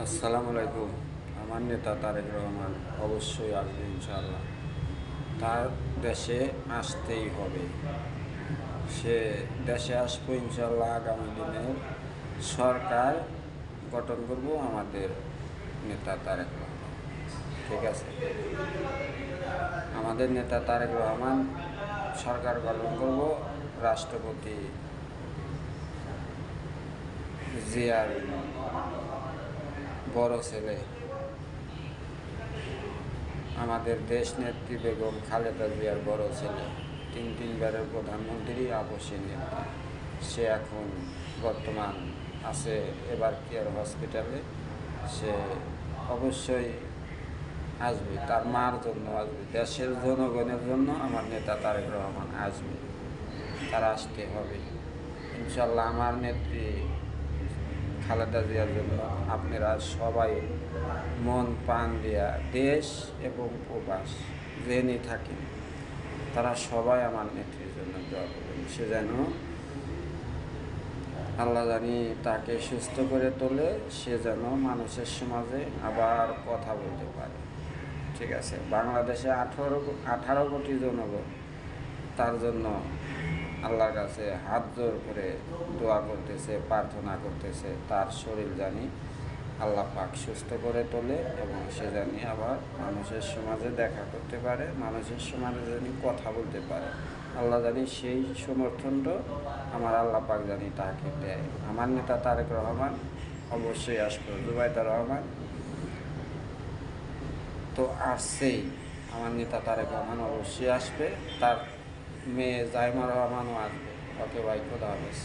আসসালামু আলাইকুম। আমার নেতা তারেক রহমান অবশ্যই আসবে ইনশাআল্লাহ। তার দেশে আসতেই হবে। সে দেশে আসব ইনশাআল্লাহ আগামী দিনে সরকার গঠন করব আমাদের নেতা তারেক রহমান। ঠিক আছে? আমাদের নেতা তারেক রহমান সরকার গঠন করব রাষ্ট্রপতি জিয়ার। বড় ছেলে। আমাদের দেশ নেত্রী বেগম খালেদা জিয়ার বড় ছেলে। তিন তিনবারের প্রধানমন্ত্রী আবশ্যিক নেতা সে এখন বর্তমান আছে এবার কেয়ার হসপিটালে। সে অবশ্যই আসবে, তার মার জন্য আসবে, দেশের জনগণের জন্য আমার নেতা তারেক রহমান আসবে। তার আসতে হবে। ইনশাল্লাহ আমার নেত্রী খালেদা জিয়ার জন্য আপনারা সবাই মন প্রাণ দিয়া দেশ এবং প্রবাস জেনে থাকেন। তারা সবাই আমার নেত্রীর জন্য দোয়া করবেন। সে যেন আল্লাহ জানি তাকে সুস্থ করে তোলে, সে যেন মানুষের সমাজে আবার কথা বলতে পারে। ঠিক আছে? বাংলাদেশে আঠারো আঠারো কোটি জনগণ তার জন্য আল্লাহর কাছে হাত জোর করে দোয়া করতেছে, প্রার্থনা করতেছে, তার শরীর জানি আল্লাহ পাক সুস্থ করে তোলে এবং সে জানি আবার মানুষের সমাজে দেখা করতে পারে, মানুষের সমাজে জানি কথা বলতে পারে। আল্লাহ জানি সেই সমর্থনটা আমার আল্লাহ পাক জানি তাকে দেয়। আমার নেতা তারেক রহমান, অবশ্যই আসবে। জুবাইদা রহমান, তো আসছেই আমার নেতা তারেক রহমান অবশ্যই আসবে। তার মেয়ে জাইমা রহমানও আসবে। ওকে ভাই খোদা হাফেজ।